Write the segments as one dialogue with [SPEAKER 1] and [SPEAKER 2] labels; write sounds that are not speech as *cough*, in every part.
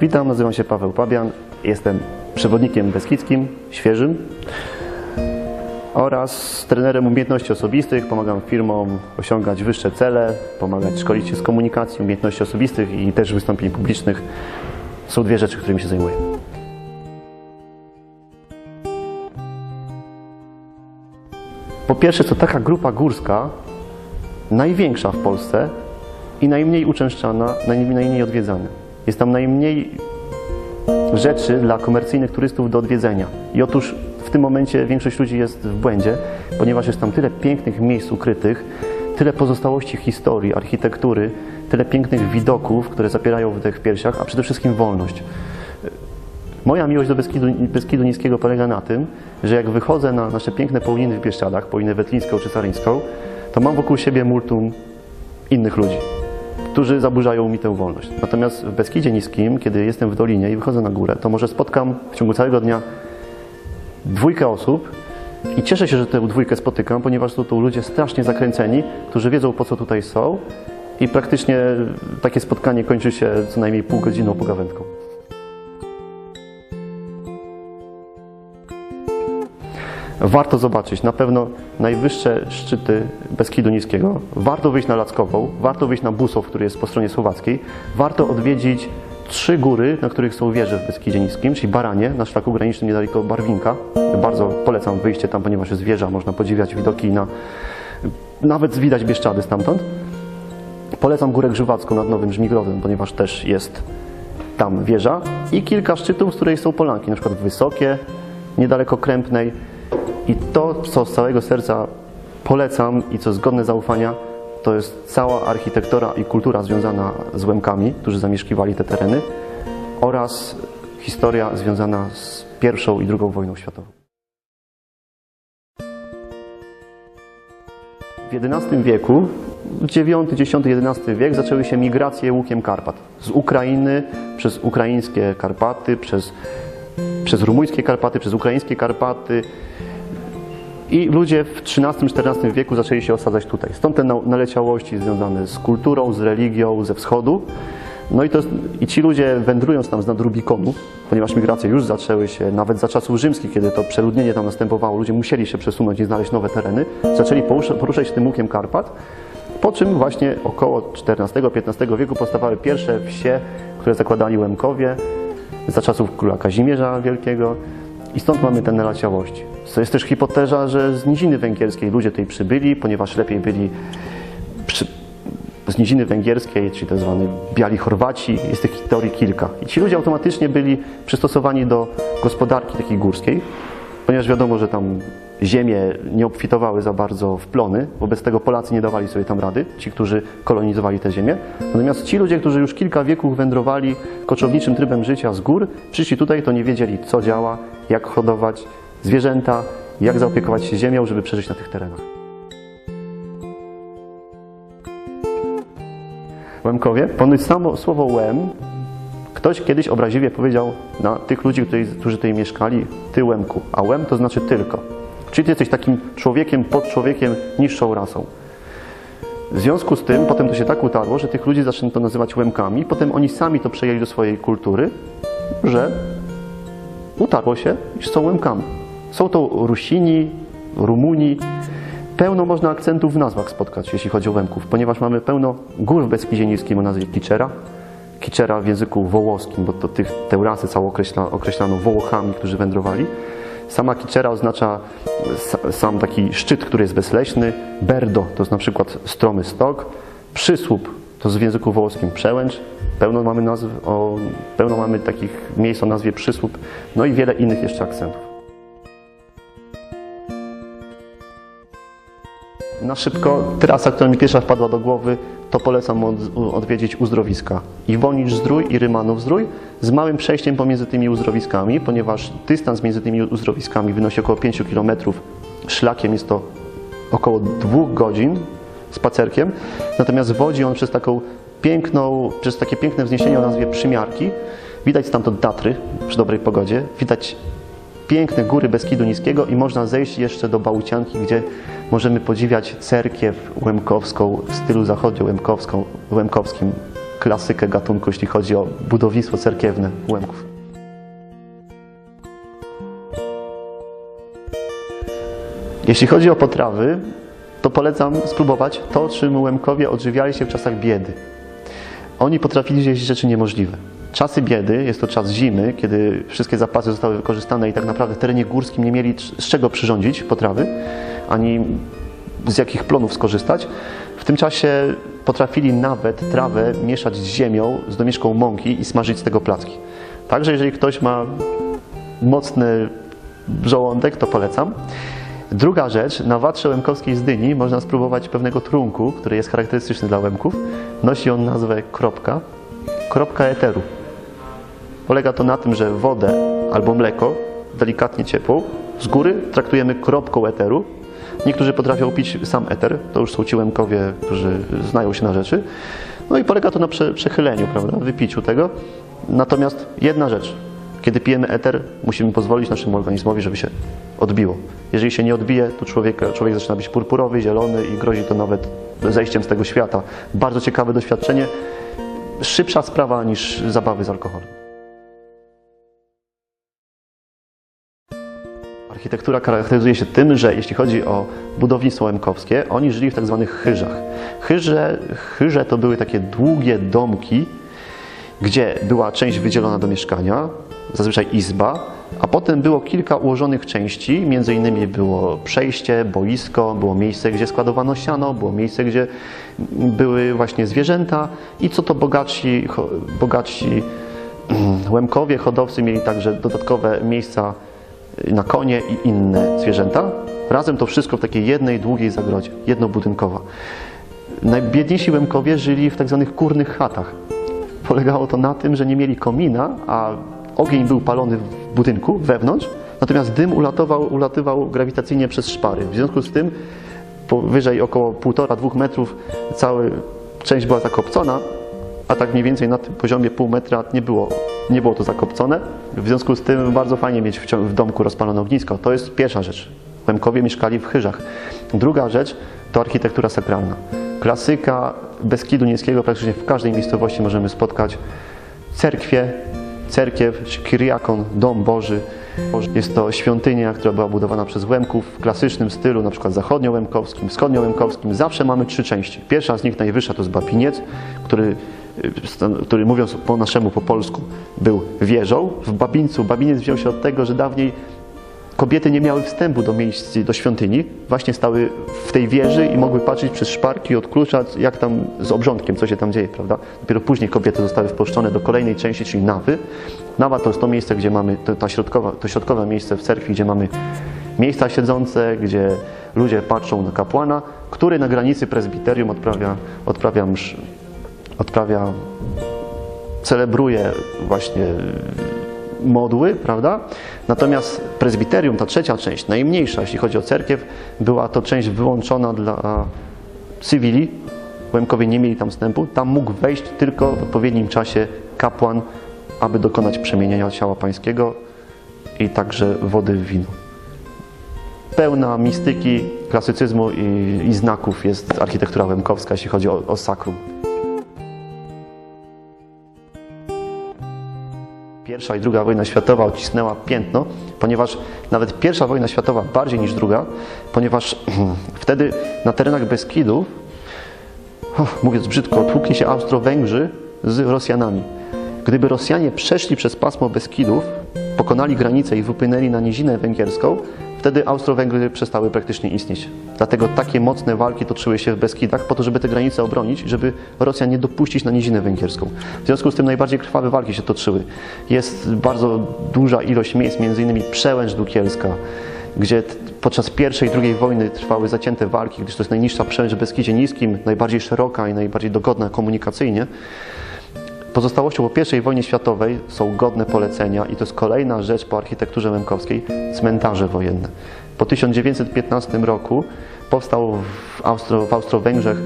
[SPEAKER 1] Witam, nazywam się Paweł Pabian, jestem przewodnikiem beskidzkim, świeżym oraz trenerem umiejętności osobistych. Pomagam firmom osiągać wyższe cele, pomagać szkolić się z komunikacji, umiejętności osobistych i też wystąpień publicznych. Są dwie rzeczy, którymi się zajmuję. Po pierwsze, to taka grupa górska, największa w Polsce i najmniej uczęszczana, naj- najmniej odwiedzana. Jest tam najmniej rzeczy dla komercyjnych turystów do odwiedzenia. I otóż w tym momencie większość ludzi jest w błędzie, ponieważ jest tam tyle pięknych miejsc ukrytych, tyle pozostałości historii, architektury, tyle pięknych widoków, które zapierają w piersiach, a przede wszystkim wolność. Moja miłość do Beskidu, Beskidu Niskiego polega na tym, że jak wychodzę na nasze piękne połniny w Bieszczadach, połinę wetlińską czy saryńską, to mam wokół siebie multum innych ludzi, którzy zaburzają mi tę wolność. Natomiast w Beskidzie Niskim, kiedy jestem w dolinie i wychodzę na górę, to może spotkam w ciągu całego dnia dwójkę osób i cieszę się, że tę dwójkę spotykam, ponieważ są ludzie strasznie zakręceni, którzy wiedzą po co tutaj są i praktycznie takie spotkanie kończy się co najmniej pół godziną pogawędką. Warto zobaczyć na pewno najwyższe szczyty Beskidu Niskiego. Warto wyjść na Lackową, warto wyjść na Busow, który jest po stronie słowackiej. Warto odwiedzić trzy góry, na których są wieże w Beskidzie Niskim, czyli Baranie, na szlaku granicznym niedaleko Barwinka. Bardzo polecam wyjście tam, ponieważ jest wieża, można podziwiać widoki na... Nawet widać Bieszczady stamtąd. Polecam Górę Grzywacką nad Nowym Żmigrowem, ponieważ też jest tam wieża i kilka szczytów, z której są polanki, na przykład Wysokie, niedaleko Krępnej. I to, co z całego serca polecam i co jest godne zaufania, to jest cała architektura i kultura związana z Łemkami, którzy zamieszkiwali te tereny oraz historia związana z pierwszą i drugą wojną światową. W XI wieku, IX, X, XI wiek zaczęły się migracje łukiem Karpat. Z Ukrainy przez ukraińskie Karpaty, przez, przez rumuńskie Karpaty, przez ukraińskie Karpaty. I ludzie w XIII-XIV wieku zaczęli się osadzać tutaj. Stąd te na- naleciałości związane z kulturą, z religią, ze wschodu. No i, to, i ci ludzie wędrując tam z nad Rubikonu, ponieważ migracje już zaczęły się nawet za czasów rzymskich, kiedy to przeludnienie tam następowało, ludzie musieli się przesunąć i znaleźć nowe tereny, zaczęli porusza, poruszać się tym łukiem Karpat, po czym właśnie około XIV-XV wieku powstawały pierwsze wsie, które zakładali Łemkowie za czasów króla Kazimierza Wielkiego i stąd mamy te naleciałości. To jest też hipoteza, że z Niziny Węgierskiej ludzie tutaj przybyli, ponieważ lepiej byli przy, z Niziny Węgierskiej, czyli tzw. biali Chorwaci, jest tych teorii kilka. I ci ludzie automatycznie byli przystosowani do gospodarki takiej górskiej, ponieważ wiadomo, że tam ziemie nie obfitowały za bardzo w plony, wobec tego Polacy nie dawali sobie tam rady, ci, którzy kolonizowali te ziemię. Natomiast ci ludzie, którzy już kilka wieków wędrowali koczowniczym trybem życia z gór, przyszli tutaj, to nie wiedzieli, co działa, jak hodować zwierzęta, jak zaopiekować się ziemią, żeby przeżyć na tych terenach. Łemkowie, ponoć samo słowo łem Ktoś kiedyś obraźliwie powiedział na tych ludzi, którzy, tutaj mieszkali, ty łemku, a łem to znaczy tylko. Czyli ty jesteś takim człowiekiem pod człowiekiem, niższą rasą. W związku z tym potem to się tak utarło, że tych ludzi zaczęto nazywać łemkami, potem oni sami to przejęli do swojej kultury, że utarło się, iż są łemkami. Są to Rusini, Rumuni. Pełno można akcentów w nazwach spotkać, jeśli chodzi o Łemków, ponieważ mamy pełno gór w Beskidzie Niskim o nazwie Kiczera. Kiczera w języku wołoskim, bo to tych, tę rasę całą określa, określano Wołochami, którzy wędrowali. Sama Kiczera oznacza sa- sam taki szczyt, który jest bezleśny. Berdo to jest na przykład stromy stok. Przysłup to jest w języku wołoskim przełęcz. Pełno mamy, nazw, o, pełno mamy takich miejsc o nazwie przysłup. No i wiele innych jeszcze akcentów. Na szybko, trasa, która mi pierwsza wpadła do głowy, to polecam od, odwiedzić uzdrowiska. I Wonicz-Zdrój i Rymanów-Zdrój z małym przejściem pomiędzy tymi uzdrowiskami, ponieważ dystans między tymi uzdrowiskami wynosi około 5 km. Szlakiem jest to około 2 godzin spacerkiem, natomiast wodzi on przez taką piękną, przez takie piękne wzniesienie o nazwie Przymiarki. Widać stamtąd Tatry przy dobrej pogodzie, widać piękne góry Beskidu Niskiego i można zejść jeszcze do Bałucianki, gdzie możemy podziwiać cerkiew łemkowską w stylu zachodnio-łemkowską, łemkowskim, klasykę gatunku, jeśli chodzi o budownictwo cerkiewne Łemków. Jeśli chodzi o potrawy, to polecam spróbować to, czym Łemkowie odżywiali się w czasach biedy. Oni potrafili zjeść rzeczy niemożliwe. Czasy biedy, jest to czas zimy, kiedy wszystkie zapasy zostały wykorzystane i tak naprawdę w terenie górskim nie mieli z czego przyrządzić potrawy, ani z jakich plonów skorzystać. W tym czasie potrafili nawet trawę mieszać z ziemią, z domieszką mąki i smażyć z tego placki. Także jeżeli ktoś ma mocny żołądek, to polecam. Druga rzecz, na watrze łemkowskiej z dyni można spróbować pewnego trunku, który jest charakterystyczny dla łemków. Nosi on nazwę kropka, kropka eteru. Polega to na tym, że wodę albo mleko, delikatnie ciepłą, z góry traktujemy kropką eteru. Niektórzy potrafią pić sam eter, to już są ci łemkowie, którzy znają się na rzeczy. No i polega to na prze, przechyleniu, prawda, wypiciu tego. Natomiast jedna rzecz, kiedy pijemy eter, musimy pozwolić naszemu organizmowi, żeby się odbiło. Jeżeli się nie odbije, to człowiek, człowiek zaczyna być purpurowy, zielony i grozi to nawet zejściem z tego świata. Bardzo ciekawe doświadczenie, szybsza sprawa niż zabawy z alkoholem. Architektura charakteryzuje się tym, że jeśli chodzi o budownictwo łemkowskie, oni żyli w tak zwanych chyżach. Chyże, chyże to były takie długie domki, gdzie była część wydzielona do mieszkania, zazwyczaj izba, a potem było kilka ułożonych części, między innymi było przejście, boisko, było miejsce, gdzie składowano siano, było miejsce, gdzie były właśnie zwierzęta i co to bogatsi, bogatsi łemkowie, hodowcy mieli także dodatkowe miejsca na konie i inne zwierzęta. Razem to wszystko w takiej jednej długiej zagrodzie, jednobudynkowa. Najbiedniejsi Łemkowie żyli w tak zwanych kurnych chatach. Polegało to na tym, że nie mieli komina, a ogień był palony w budynku wewnątrz, natomiast dym ulatywał, ulatywał grawitacyjnie przez szpary. W związku z tym powyżej około 1,5-2 metrów cała część była zakopcona, a tak mniej więcej na tym poziomie pół metra nie było, nie było to zakopcone. W związku z tym bardzo fajnie mieć w, w domku rozpalone ognisko. To jest pierwsza rzecz. Łemkowie mieszkali w chyżach. Druga rzecz to architektura sakralna. Klasyka Beskidu Niskiego, praktycznie w każdej miejscowości możemy spotkać cerkwie, cerkiew, czy kiriakon, dom Boży. Jest to świątynia, która była budowana przez Łemków w klasycznym stylu, na przykład zachodnio-łemkowskim, wschodnio-łemkowskim. Zawsze mamy trzy części. Pierwsza z nich, najwyższa, to jest Babiniec, który, y, który mówiąc po naszemu, po polsku, był wieżą. W Babińcu, Babiniec wziął się od tego, że dawniej kobiety nie miały wstępu do miejsc, do świątyni, właśnie stały w tej wieży i mogły patrzeć przez szparki i odkluczać, jak tam z obrządkiem, co się tam dzieje, prawda? Dopiero później kobiety zostały wpuszczone do kolejnej części, czyli nawy. Nawa to jest to miejsce, gdzie mamy, to, ta środkowa, to środkowe miejsce w cerkwi, gdzie mamy miejsca siedzące, gdzie ludzie patrzą na kapłana, który na granicy prezbiterium odprawia, odprawia msz, odprawia celebruje właśnie modły, prawda? Natomiast prezbiterium, ta trzecia część, najmniejsza, jeśli chodzi o cerkiew, była to część wyłączona dla cywili. Łemkowie nie mieli tam wstępu. Tam mógł wejść tylko w odpowiednim czasie kapłan, aby dokonać przemienienia ciała pańskiego i także wody w wino. Pełna mistyki, klasycyzmu i, i znaków jest architektura łemkowska, jeśli chodzi o, o sakrum. Pierwsza i druga wojna światowa odcisnęła piętno, ponieważ nawet pierwsza wojna światowa bardziej niż druga, ponieważ *clears throat* wtedy na terenach Beskidów, mówiąc brzydko, tłukli się Austro-Węgrzy z Rosjanami. Gdyby Rosjanie przeszli przez pasmo Beskidów, pokonali granicę i wypłynęli na nizinę węgierską, wtedy Austro-Węgry przestały praktycznie istnieć. Dlatego takie mocne walki toczyły się w Beskidach po to, żeby te granice obronić, żeby Rosjan nie dopuścić na nizinę węgierską. W związku z tym najbardziej krwawe walki się toczyły. Jest bardzo duża ilość miejsc, między innymi Przełęcz Dukielska, gdzie podczas pierwszej i drugiej wojny trwały zacięte walki, gdyż to jest najniższa przełęcz w Beskidzie Niskim, najbardziej szeroka i najbardziej dogodna komunikacyjnie. Pozostałością po I wojnie światowej są godne polecenia i to jest kolejna rzecz po architekturze łemkowskiej cmentarze wojenne. Po 1915 roku powstał w, Austro, w Austro-Węgrzech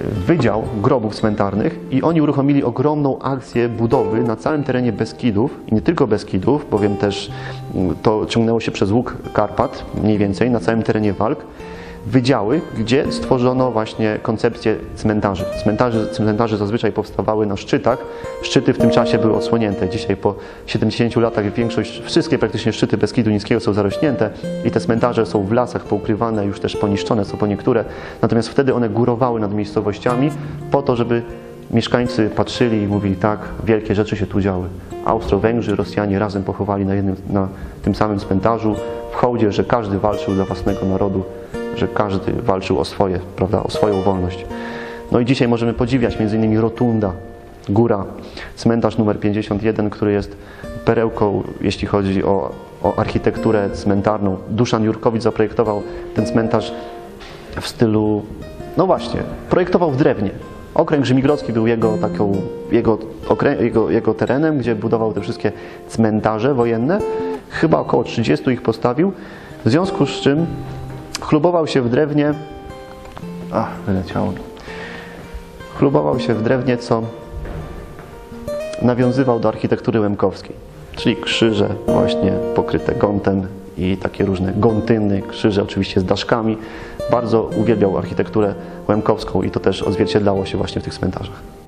[SPEAKER 1] wydział grobów cmentarnych i oni uruchomili ogromną akcję budowy na całym terenie Beskidów i nie tylko Beskidów, bowiem też mm, to ciągnęło się przez łuk Karpat mniej więcej na całym terenie walk wydziały, gdzie stworzono właśnie koncepcję cmentarzy. Cmentarze, cmentarze zazwyczaj powstawały na szczytach. Szczyty w tym czasie były odsłonięte. Dzisiaj po 70 latach większość, wszystkie praktycznie szczyty Beskidu Niskiego są zarośnięte i te cmentarze są w lasach poukrywane, już też poniszczone są po niektóre. Natomiast wtedy one górowały nad miejscowościami po to, żeby mieszkańcy patrzyli i mówili tak, wielkie rzeczy się tu działy. Austro-Węgrzy, Rosjanie razem pochowali na, jednym, na tym samym cmentarzu w hołdzie, że każdy walczył dla własnego narodu, że każdy walczył o swoje, prawda, o swoją wolność. No i dzisiaj możemy podziwiać między innymi Rotunda, góra, cmentarz numer 51, który jest perełką, jeśli chodzi o, o architekturę cmentarną. Duszan Jurkowicz zaprojektował ten cmentarz w stylu, no właśnie, projektował w drewnie. Okręg Rzymigrodski był jego, taką, jego, okrę, jego, jego terenem, gdzie budował te wszystkie cmentarze wojenne. Chyba około 30 ich postawił, w związku z czym chlubował się w drewnie, a, wyleciało mi. Chlubował się w drewnie, co nawiązywał do architektury łemkowskiej, czyli krzyże właśnie pokryte gątem i takie różne gontyny, krzyże oczywiście z daszkami. Bardzo uwielbiał architekturę łemkowską i to też odzwierciedlało się właśnie w tych cmentarzach.